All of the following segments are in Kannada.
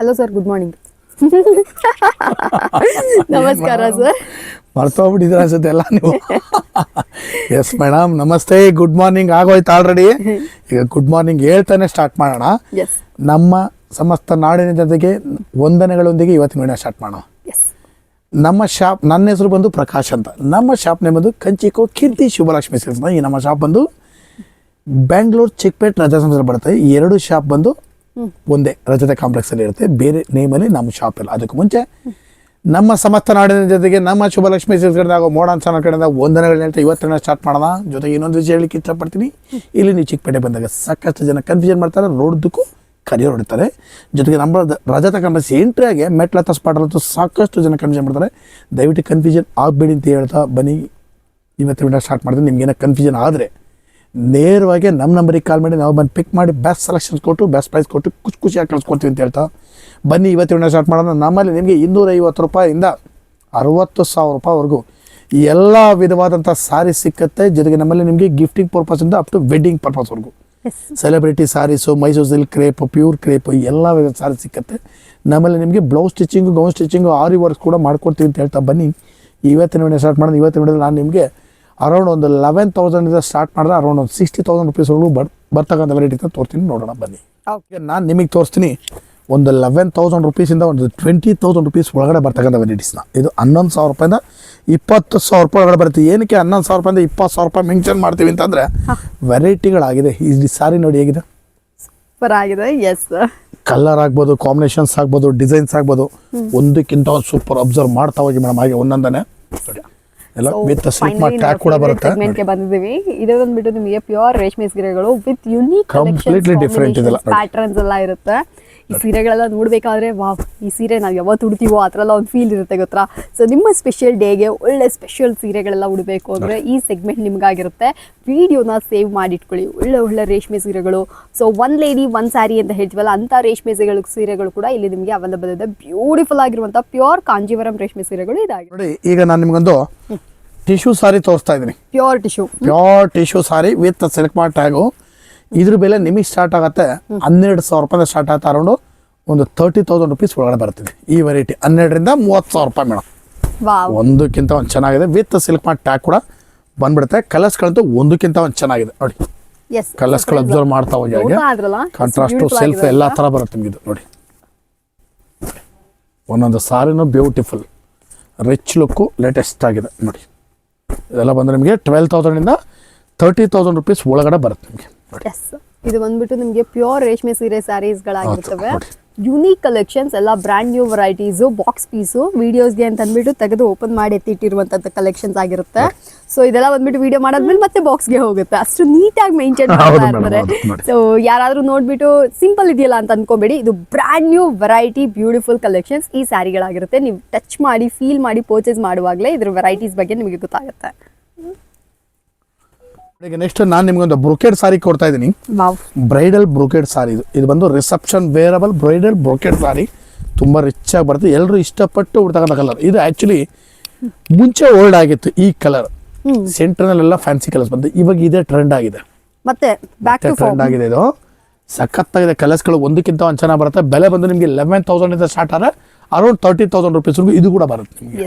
ಹಲೋ ಸರ್ ಗುಡ್ ಮಾರ್ನಿಂಗ್ ನಮಸ್ಕಾರ ಸರ್ ಮರ್ತೋಗ್ಬಿಟ್ಟಿದ್ರೆ ಅನ್ಸುತ್ತೆ ಎಲ್ಲ ನೀವು? ಎಸ್ ಮೇಡಮ್ ನಮಸ್ತೆ. ಗುಡ್ ಮಾರ್ನಿಂಗ್ ಆಗೋಯ್ತು ಆಲ್ರೆಡಿ ಈಗ ಗುಡ್ ಮಾರ್ನಿಂಗ್ ಹೇಳ್ತಾನೆ ಸ್ಟಾರ್ಟ್ ಮಾಡೋಣ. ನಮ್ಮ ಸಮಸ್ತ ನಾಡಿನ ಜೊತೆಗೆ ವಂದನೆಗಳೊಂದಿಗೆ ಇವತ್ತಿನ ವಿಡಿಯೋ ಸ್ಟಾರ್ಟ್ ಮಾಡೋಣ. ನಮ್ಮ ಶಾಪ್ ನನ್ನ ಹೆಸರು ಬಂದು ಪ್ರಕಾಶ್ ಅಂತ. ನಮ್ಮ ಶಾಪ್ ನೇಮ್ ಬಂದು ಕಂಚಿಕೋ ಕೀರ್ತಿ ಶುಭಲಕ್ಷ್ಮಿ ಸಿಲ್ಸ್ನ ಈ ನಮ್ಮ ಶಾಪ್ ಬಂದು ಬ್ಯಾಂಗ್ಳೂರ್ ಚಿಕ್ಪೇಟ್ ರಜಾ ಸಂಸ್ಥೆ ಬರುತ್ತೆ. ಈ ಎರಡು ಶಾಪ್ ಬಂದು ಒಂದೇ ರಜತೆ ಕಾಂಪ್ಲೆಕ್ಸ್ ಅಲ್ಲಿ ಇರುತ್ತೆ. ಬೇರೆ ನೇಮಲ್ಲಿ ನಮ್ಮ ಶಾಪ್ ಇಲ್ಲ. ಅದಕ್ಕೆ ಮುಂಚೆ ನಮ್ಮ ಸಮಸ್ತ ನಾಡಿನ ಜೊತೆಗೆ ನಮ್ಮ ಶುಭಲಕ್ಷ್ಮಿ ಸಿಲ್ಸ್ ಕಡೆಯಿಂದ ಹಾಗೂ ಮೋಡನ್ ಸಣ್ಣ ಕಡೆಯಿಂದ ಒಂದನೇ ಹೇಳ್ತಾ ಇವತ್ತಿನ ಸ್ಟಾರ್ಟ್ ಮಾಡೋಣ. ಜೊತೆಗೆ ಇನ್ನೊಂದು ವಿಷಯ ಹೇಳಿಕ್ಕೆ ಇಷ್ಟಪಡ್ತೀನಿ. ಇಲ್ಲಿ ನೀವು ಚಿಕ್ಕಪೇಟೆ ಬಂದಾಗ ಸಾಕಷ್ಟು ಜನ ಕನ್ಫ್ಯೂಷನ್ ಮಾಡ್ತಾರೆ ರೋಡ್ದಕ್ಕೂ ಕರಿಯೋರು ಹೊಡಿತಾರೆ ಜೊತೆಗೆ ನಮ್ಮ ರಜತ ಕಾಂಪ್ಲೆಕ್ಸ್ ಎಂಟ್ರಿಯಾಗೆ ಮೆಟ್ಲ ಹತ್ತ ಸ್ಪಾಟ್ ಅಂತೂ ಸಾಕಷ್ಟು ಜನ ಕನ್ಫ್ಯೂಷನ್ ಮಾಡ್ತಾರೆ. ದಯವಿಟ್ಟು ಕನ್ಫ್ಯೂಷನ್ ಆಗಬೇಡಿ ಅಂತ ಹೇಳ್ತಾ ಬನ್ನಿ. ಇವತ್ತು ವಿಡಿಯೋ ಸ್ಟಾರ್ಟ್ ಮಾಡ್ತೀನಿ ನಿಮ್ಗೇನೋ ಕನ್ಫ್ಯೂಷನ್ ಆದರೆ ನೇರವಾಗಿ ನಮ್ಮ ನಂಬರಿಗೆ ಕಾಲ್ ಮಾಡಿ ನಾವು ಬಂದು ಪಿಕ್ ಮಾಡಿ ಬೆಸ್ಟ್ ಸೆಲೆಕ್ಷನ್ಸ್ ಕೊಟ್ಟು ಬೆಸ್ಟ್ ಪ್ರೈಸ್ ಕೊಟ್ಟು ಖುಷಿ ಖುಷಿಯಾಗಿ ಕಳಿಸ್ಕೊಡ್ತೀವಿ ಅಂತ ಹೇಳ್ತಾ. ಬನ್ನಿ ಇವತ್ತು ವಿಡಿಯೋ ಸ್ಟಾರ್ಟ್ ಮಾಡೋಣ. ನಮ್ಮಲ್ಲಿ ನಿಮಗೆ ಇನ್ನೂರೈವತ್ತು ರೂಪಾಯಿಂದ ಅರವತ್ತು ಸಾವಿರ ರೂಪಾಯಿವರೆಗೂ ಎಲ್ಲ ವಿಧವಾದಂಥ ಸಾರಿ ಸಿಕ್ಕತ್ತೆ. ಜೊತೆಗೆ ನಮ್ಮಲ್ಲಿ ನಿಮಗೆ ಗಿಫ್ಟಿಂಗ್ ಪರ್ಪಸಿಂದ up to wedding ಪರ್ಪಸ್ವರೆಗೂ celebrity sarees Mysore silk crepe pure crepe ಎಲ್ಲ ವಿಧದ ಸಾರಿ ಸಿಕ್ಕತ್ತೆ. ನಮ್ಮಲ್ಲಿ ನಿಮಗೆ blouse stitching gown stitching aari works ಕೂಡ ಮಾಡ್ಕೊಡ್ತೀವಿ ಅಂತ ಹೇಳ್ತಾ ಬನ್ನಿ. ಇವತ್ತಿನ ವಿಡಿಯೋ ಸ್ಟಾರ್ಟ್ ಮಾಡೋದು ಇವತ್ತಿನ ವಿಡಿಯೋದಲ್ಲಿ ನಾನು ನಿಮಗೆ ಅರೌಂಡ್ ಒಂದು ಲೆವೆನ್ ತೌಸಂಡಿಂದ ಸ್ಟಾರ್ಟ್ ಮಾಡಿದ್ರೆ ಅರೌಂಡ್ ಒಂದು ಸಿಕ್ಸ್ಟಿ ತೌಸಂಡ್ ರುಪೀಸ್ವರೆಗೂ ಬರ್ ಬರ್ತಕ್ಕಂಥ ವೆರೈಟಿನ ತೋರ್ತೀನಿ. ನೋಡೋಣ ಬನ್ನಿ. ಓಕೆ ನಾನು ನಿಮಗೆ ತೋರಿಸ್ತೀನಿ. ಒಂದು ಲೆವೆನ್ ತೌಸಂಡ್ ರುಪೀಸಿಂದ ಒಂದು ಟ್ವೆಂಟಿ ತೌಸಂಡ್ ರುಪೀಸ್ ಒಳಗಡೆ ಬರ್ತಕ್ಕಂಥ ವೆರೈಟೀಸ್ನ ಇದು ಹನ್ನೊಂದು ಸಾವಿರ ರೂಪಾಯಿಂದ ಇಪ್ಪತ್ತು ಸಾವಿರ ರೂಪಾಯಿ ಒಳಗಡೆ ಬರುತ್ತೆ. ಏನಕ್ಕೆ ಹನ್ನೊಂದು ಸಾವಿರ ರೂಪಾಯಿಂದ ಇಪ್ಪತ್ತು ಸಾವಿರ ರೂಪಾಯಿ ಮೆನ್ಷನ್ ಮಾಡ್ತೀವಿ ಅಂತಂದರೆ ವೆರೈಟಿಗಳಾಗಿದೆ ಈ ಸಾರಿ ನೋಡಿ ಹೇಗಿದೆ. ಸೂಪರ್ ಆಗಿದೆ. ಎಸ್ ಕಲರ್ ಆಗ್ಬೋದು ಕಾಂಬಿನೇಷನ್ಸ್ ಆಗ್ಬೋದು ಡಿಸೈನ್ಸ್ ಆಗ್ಬೋದು. ಒಂದಕ್ಕಿಂತ ಒಂದು ಸೂಪರ್ ಅಬ್ಸರ್ವ್ ಮಾಡ್ತಾ ಹೋಗಿ ಮೇಡಮ್. ಹಾಗೆ ಒಂದೊಂದನೇ. ಎಲ್ಲ ವಿತ್ ಸ್ಲಿಪ್ ಟ್ಯಾಗ್ ಕೂಡ ಬರುತ್ತೆ. ಸೆಗ್ಮೆಂಟ್ಗೆ ಬಂದಿದ್ದೀವಿ. ಇದು ಬಂದ್ಬಿಟ್ಟು ನಿಮಗೆ ಪ್ಯೂರ್ ರೇಷ್ಮೆ ಸೀರೆಗಳು ವಿತ್ ಯುನೀಕ್ ಇದೆಲ್ಲ. ಪ್ಯಾಟರ್ನ್ಸ್ ಎಲ್ಲ ಇರುತ್ತೆ. ಈ ಸೀರೆಗಳೆಲ್ಲ ನೋಡಬೇಕಾದ್ರೆ ವಾ ಈ ಸೀರೆ ನಾವು ಯಾವತ್ತು ಉಡ್ತೀವೋ ಆ ಥರ ಎಲ್ಲ ಒಂದು ಫೀಲ್ ಇರುತ್ತೆ ಗೊತ್ತಾ? ಸೊ ನಿಮ್ಮ ಸ್ಪೆಷಲ್ ಡೇಗೆ ಒಳ್ಳೆ ಸ್ಪೆಷಲ್ ಸೀರೆಗಳೆಲ್ಲ ಉಡಬೇಕು ಅಂದರೆ ಈ ಸೆಗ್ಮೆಂಟ್ ನಿಮಗಾಗಿರುತ್ತೆ. ವಿಡಿಯೋನ ಸೇವ್ ಮಾಡಿಟ್ಕೊಳ್ಳಿ. ಒಳ್ಳೆ ಒಳ್ಳೆ ರೇಷ್ಮೆ ಸೀರೆಗಳು. So one lady one saree ಅಂತ ಹೇಳ್ತೀವಲ್ಲ ಅಂಥ ರೇಷ್ಮೆ ಸೀರೆಗಳು ಸೀರೆಗಳು ಕೂಡ ಇಲ್ಲಿ ನಿಮಗೆ ಅವೈಲಬಲ್ ಇದೆ. ಬ್ಯೂಟಿಫುಲ್ ಆಗಿರುವಂಥ ಪ್ಯೂರ್ ಕಾಂಜೀವರಂ ರೇಷ್ಮೆ ಸೀರೆಗಳು ಇದಾಗಿದೆ ನೋಡಿ ಈಗ ನಾನು ನಿಮಗೊಂದು ಟಿಶ್ಯೂ ಸಾರಿ ತೋರಿಸ್ತಾ ಇದ್ದೀನಿ. Pure tissue pure tissue sari with Silk Mart tag ಇದ್ರ ಬೆಲೆ ನಿಮಗೆ ಸ್ಟಾರ್ಟ್ ಆಗುತ್ತೆ ಹನ್ನೆರಡು ಸಾವಿರ ರೂಪಾಯಿಂದ ಸ್ಟಾರ್ಟ್ ಆಗುತ್ತೆ ಅರೌಂಡು ಒಂದು ತರ್ಟಿ ತೌಸಂಡ್ ರುಪೀಸ್ ಒಳಗಡೆ ಬರ್ತೀವಿ ಈ ವೆರೈಟಿ ಹನ್ನೆರಡರಿಂದ ಮೂವತ್ತು ಸಾವಿರ ರೂಪಾಯಿ ಮೇಡಮ್ ಒಂದಕ್ಕಿಂತ ಒಂದು ಚೆನ್ನಾಗಿದೆ. ವಿತ್ ಸಿಲ್ಕ್ ಮಾರ್ಟ್ ಟ್ಯಾಕ್ ಕೂಡ ಬಂದ್ಬಿಡುತ್ತೆ. ಕಲರ್ಸ್ಗಳಂತೂ ಒಂದಕ್ಕಿಂತ ಒಂದು ಚೆನ್ನಾಗಿದೆ. ನೋಡಿ. ಕಲರ್ಸ್ಗಳು ಅಬ್ಸರ್ವ್ ಮಾಡ್ತಾ ಹೋಗಿ ಕಾಂಟ್ರಾಸ್ಟು ಸೆಲ್ಫ್ ಎಲ್ಲ ಥರ ಬರುತ್ತೆ ನಿಮಗೆ ಇದು. ನೋಡಿ. ಒಂದೊಂದು ಸಾರಿನೂ ಬ್ಯೂಟಿಫುಲ್ ರಿಚ್ ಲುಕ್ಕು ಲೇಟೆಸ್ಟ್ ಆಗಿದೆ. ನೋಡಿ. ಇದೆಲ್ಲ ಬಂದರೆ ನಿಮಗೆ ಟ್ವೆಲ್ ತೌಸಂಡಿಂದ ತರ್ಟಿ ತೌಸಂಡ್ ರುಪೀಸ್ ಒಳಗಡೆ ಬರುತ್ತೆ ನಿಮಗೆ. ಎಸ್ ಇದು ಬಂದ್ಬಿಟ್ಟು ನಿಮಗೆ ಪ್ಯೂರ್ ರೇಷ್ಮೆ ಸೀರೆ ಸ್ಯಾರೀಸ್ಗಳಾಗಿರ್ತವೆ. ಯುನೀಕ್ ಕಲೆಕ್ಷನ್ಸ್ ಎಲ್ಲ brand new varieties box piece ವಿಡಿಯೋಸ್ಗೆ ಅಂತ ಅಂದ್ಬಿಟ್ಟು ತೆಗೆದು ಓಪನ್ ಮಾಡಿ ಎತ್ತಿಟ್ಟಿರುವಂಥದ್ದು ಕಲೆಕ್ಷನ್ಸ್ ಆಗಿರುತ್ತೆ. ಸೊ ಇದೆಲ್ಲ ಬಂದ್ಬಿಟ್ಟು ವಿಡಿಯೋ ಮಾಡಾದ್ಮೇಲೆ ಮತ್ತೆ ಬಾಕ್ಸ್ಗೆ ಹೋಗುತ್ತೆ. ಅಷ್ಟು ನೀಟಾಗಿ ಮೇಂಟೈನ್ ಮಾಡ್ತಾರೆ ಮಾಡ್ತಾ madam, ಇರ್ತಾರೆ. ಸೊ ಯಾರಾದ್ರೂ ನೋಡ್ಬಿಟ್ಟು ಸಿಂಪಲ್ ಇದೆಯಲ್ಲ ಅಂತ ಅನ್ಕೋಬೇಡಿ. ಇದು brand new variety beautiful collections ಈ ಸ್ಯಾರಿಗಳಾಗಿರುತ್ತೆ ನೀವು ಟಚ್ ಮಾಡಿ ಫೀಲ್ ಮಾಡಿ ಪರ್ಚೇಸ್ ಮಾಡುವಾಗಲೇ ಇದ್ರ ವೆರೈಟೀಸ್ ಬಗ್ಗೆ ನಿಮಗೆ ಗೊತ್ತಾಗುತ್ತೆ. ಈಗ ನೆಕ್ಸ್ಟ್ ನಾನು ನಿಮ್ಗೊಂದು ಬ್ರೊಕೆಡ್ ಸಾರಿ ಕೊಡ್ತಾ ಇದ್ದೀನಿ. ಬ್ರೈಡಲ್ ಬ್ರೊಕೆಡ್ ಸಾರಿ ಇದು. ಇದು ಬಂದು reception wearable bridal brocade sari ತುಂಬ ರಿಚ್ ಆಗಿ ಬರುತ್ತೆ. ಎಲ್ಲರೂ ಇಷ್ಟಪಟ್ಟು ಉಡ್ತಕ್ಕಂಥ ಕಲರ್ ಇದು ಆ್ಯಕ್ಚುಲಿ ಮುಂಚೆ ಓಲ್ಡ್ ಆಗಿತ್ತು ಈ ಕಲರ್ ಸೆಂಟ್ರಲ್ಲೆಲ್ಲ ಫ್ಯಾನ್ಸಿ ಕಲರ್ಸ್ ಬಂದು ಇವಾಗ ಇದೇ ಟ್ರೆಂಡ್ ಆಗಿದೆ. ಮತ್ತೆ ಟ್ರೆಂಡ್ ಆಗಿದೆ ಇದು. ಸಖತ್ತಾಗಿದೆ. ಕಲರ್ಸ್ಗಳು ಒಂದಕ್ಕಿಂತ ಒಂದು ಚೆನ್ನಾಗಿ ಬರುತ್ತೆ. ಬೆಲೆ ಬಂದು ನಿಮಗೆ ಲೆವೆನ್ ತೌಸಂಡ್ ಇಂದ ಸ್ಟಾರ್ಟ್ ಆದರೆ ಅರೌಂಡ್ ತರ್ಟಿ ತೌಸಂಡ್ ರುಪೀಸ್ವರೆಗೂ ಇದು ಕೂಡ ಬರುತ್ತೆ ನಿಮಗೆ.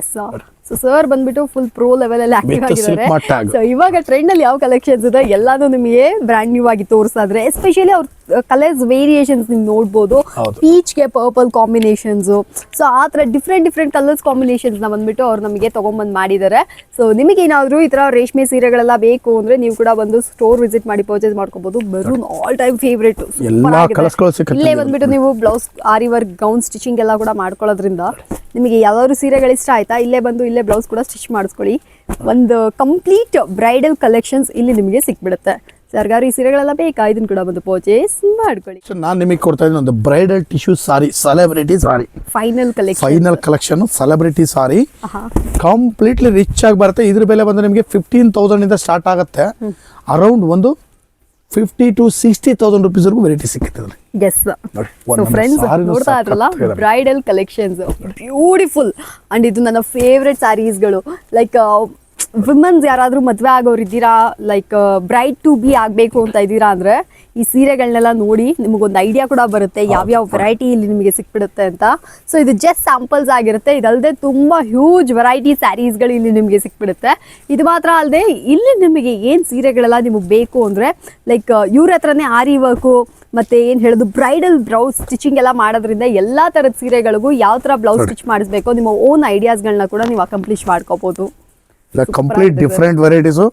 ಸೊ ಸರ್ ಬಂದ್ಬಿಟ್ಟು ಫುಲ್ ಪ್ರೋ ಲೆವೆಲ್ ಅಲ್ಲಿ ಆಕ್ಟಿವ್ ಆಗಿದ್ದಾರೆ. ಸೊ ಇವಾಗ ಟ್ರೆಂಡ್ ಅಲ್ಲಿ ಯಾವ ಕಲೆಕ್ಷನ್ಸ್ ಇದೆ ಎಲ್ಲಾನು ನಿಮಗೆ ಬ್ರಾಂಡ್ ನ್ಯೂ ಆಗಿ ತೋರಿಸಾದ್ರೆ ಎಸ್ಪೆಷಲಿ ಅವ್ರ ಕಲರ್ಸ್ ವೇರಿಯೇಷನ್ಸ್ ನೀವು ನೋಡ್ಬೋದು. ಪೀಚ್ಗೆ ಪರ್ಪಲ್ ಕಾಂಬಿನೇಷನ್ಸ್ ಸೊ ಆ ತರ ಡಿಫ್ರೆಂಟ್ ಡಿಫ್ರೆಂಟ್ ಕಲರ್ಸ್ ಕಾಂಬಿನೇಷನ್ಸ್ನ ಬಂದ್ಬಿಟ್ಟು ಅವ್ರು ನಮಗೆ ತಗೊಂಡ್ಬಂದು ಮಾಡಿದ್ದಾರೆ. ಸೊ ನಿಮಗೆ ಏನಾದ್ರು ಈ ತರ ರೇಷ್ಮೆ ಸೀರೆಗಳೆಲ್ಲ ಬೇಕು ಅಂದ್ರೆ ನೀವು ಕೂಡ ಬಂದು ಸ್ಟೋರ್ ವಿಸಿಟ್ ಮಾಡಿ ಪರ್ಚೇಸ್ ಮಾಡ್ಕೋಬಹುದು ಬರೂನ್ ಆಲ್ ಟೈಮ್ ಫೇವ್ರೇಟ್ ಇಲ್ಲೇ ಬಂದ್ಬಿಟ್ಟು ನೀವು blouse aari work gown stitching ಎಲ್ಲ ಕೂಡ ಮಾಡ್ಕೊಳ್ಳೋದ್ರಿಂದ ನಿಮಗೆ ಯಾವ್ದಾದ್ರು ಸೀರೆಗಳು ಇಷ್ಟ ಆಯ್ತಾ? ಇಲ್ಲೇ ಬಂದು ಇಲ್ಲೇ ಬ್ಲೌಸ್ ಕೂಡ ಸ್ಟಿಚ್ ಮಾಡಿಸ್ಕೊಳ್ಳಿ. ಒಂದು ಕಂಪ್ಲೀಟ್ ಬ್ರೈಡಲ್ ಕಲೆಕ್ಷನ್ಸ್ ಇಲ್ಲಿ ನಿಮಗೆ ಸಿಕ್ಬಿಡುತ್ತೆ. ಸರ್ಕಾರಿ ಸೀರೆಗಳೆಲ್ಲ ಬೇಕಾ? ಇದನ್ನು ಕೂಡ ಬಂದು ಪರ್ಚೇಸ್ ಮಾಡ್ಕೊಳ್ಳಿ. ನಾನು ನಿಮಗೆ ಕೊಡ್ತಾ ಇದ್ದೀನಿ ಒಂದು bridal tissue sari celebrity sari final collection final collection celebrity sari completely rich ಆಗಿ ಬರುತ್ತೆ. ಇದ್ರ ಬೆಲೆ ಬಂದು ನಿಮಗೆ ಫಿಫ್ಟೀನ್ ತೌಸಂಡ್ ಇಂದ ಸ್ಟಾರ್ಟ್ ಆಗುತ್ತೆ. ಅರೌಂಡ್ ಒಂದು ಫಿಫ್ಟಿ ಟು ಸಿಕ್ಸ್ಟಿ ತೌಸಂಡ್ ರುಪೀಸ್ವರೆಗೂ ವೆರೈಟಿ ಸಿಕ್ಕುತ್ತೆ ಅದ್ರಲ್ಲಿ. ಎಸ್ ಸೊ ಫ್ರೆಂಡ್ಸ್ ನೋಡ್ತಾ ಇದ್ರಲ್ಲ. ಬ್ರೈಡಲ್ ಕಲೆಕ್ಷನ್ಸ್ ಬ್ಯೂಟಿಫುಲ್ ಅಂಡ್ ಇದು ನನ್ನ ಫೇವ್ರೆಟ್ ಸ್ಯಾರೀಸ್ಗಳು ಲೈಕ್ ವಿಮನ್ಸ್ ಯಾರಾದರೂ ಮದುವೆ ಆಗೋರು ಇದ್ದೀರಾ? ಲೈಕ್ ಬ್ರೈಟ್ ಟು ಬಿ ಆಗಬೇಕು ಅಂತ ಇದ್ದೀರಾ ಅಂದರೆ ಈ ಸೀರೆಗಳನ್ನೆಲ್ಲ ನೋಡಿ ನಿಮಗೊಂದು ಐಡಿಯಾ ಕೂಡ ಬರುತ್ತೆ. ಯಾವ್ಯಾವ ವೆರೈಟಿ ಇಲ್ಲಿ ನಿಮಗೆ ಸಿಕ್ಬಿಡುತ್ತೆ ಅಂತ. ಸೊ ಇದು ಜಸ್ಟ್ ಸ್ಯಾಂಪಲ್ಸ್ ಆಗಿರುತ್ತೆ. ಇದಲ್ಲದೆ ತುಂಬ ಹ್ಯೂಜ್ ವೆರೈಟಿ ಸ್ಯಾರೀಸ್ಗಳು ಇಲ್ಲಿ ನಿಮಗೆ ಸಿಕ್ಬಿಡುತ್ತೆ. ಇದು ಮಾತ್ರ ಅಲ್ಲದೆ ಇಲ್ಲಿ ನಿಮಗೆ ಏನು ಸೀರೆಗಳೆಲ್ಲ ನಿಮಗೆ ಬೇಕು ಅಂದರೆ ಲೈಕ್ ಇವ್ರ ಹತ್ರನೇ ಆರಿ ವರ್ಕು ಮತ್ತೆ ಏನು ಹೇಳೋದು ಬ್ರೈಡಲ್ ಬ್ಲೌಸ್ ಸ್ಟಿಚಿಂಗ್ ಎಲ್ಲ ಮಾಡೋದ್ರಿಂದ ಎಲ್ಲ ಥರದ ಸೀರೆಗಳಿಗೂ ಯಾವ ಥರ ಬ್ಲೌಸ್ ಸ್ಟಿಚ್ ಮಾಡಿಸ್ಬೇಕು ನಿಮ್ಮ ಓನ್ ಐಡಿಯಾಸ್ಗಳನ್ನ ಕೂಡ ನೀವು ಅಕಂಪ್ಲೀಷ್ ಮಾಡ್ಕೋಬಹುದು ಇಲ್ಲ ಕಂಪ್ಲೀಟ್. ಡಿಫ್ರೆಂಟ್ ವೆರೈಟೀಸು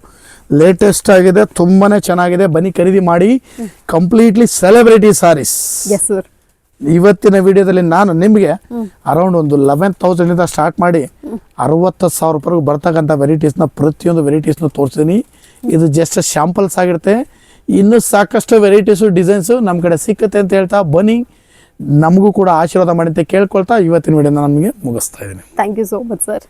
ಲೇಟೆಸ್ಟ್ ಆಗಿದೆ ತುಂಬಾನೇ ಚೆನ್ನಾಗಿದೆ. ಬನ್ನಿ ಖರೀದಿ ಮಾಡಿ. ಕಂಪ್ಲೀಟ್ಲಿ ಸೆಲೆಬ್ರಿಟಿ ಸಾರೀಸ್ ಇವತ್ತಿನ ವಿಡಿಯೋದಲ್ಲಿ ನಾನು ನಿಮಗೆ ಅರೌಂಡ್ ಒಂದು ಲೆವೆನ್ ತೌಸಂಡಿಂದ ಸ್ಟಾರ್ಟ್ ಮಾಡಿ ಅರವತ್ತು ಸಾವಿರ ರೂಪಾಯಿ ಬರ್ತಕ್ಕಂಥ ವೆರೈಟೀಸ್ನ ಪ್ರತಿಯೊಂದು ವೆರೈಟೀಸ್ನ ತೋರಿಸ್ತೀನಿ. ಇದು ಜಸ್ಟ್ ಶಾಂಪಲ್ಸ್ ಆಗಿರುತ್ತೆ. ಇನ್ನೂ ಸಾಕಷ್ಟು ವೆರೈಟೀಸು ಡಿಸೈನ್ಸು ನಮ್ಮ ಕಡೆ ಸಿಕ್ಕತ್ತೆ ಅಂತ ಹೇಳ್ತಾ ಬನ್ನಿ. ನಮಗೂ ಕೂಡ ಆಶೀರ್ವಾದ ಮಾಡಿ ಅಂತ ಕೇಳ್ಕೊಳ್ತಾ ಇವತ್ತಿನ ವಿಡಿಯೋನ ನಮಗೆ ಮುಗಿಸ್ತಾ ಇದ್ದೀನಿ. Thank you so much sir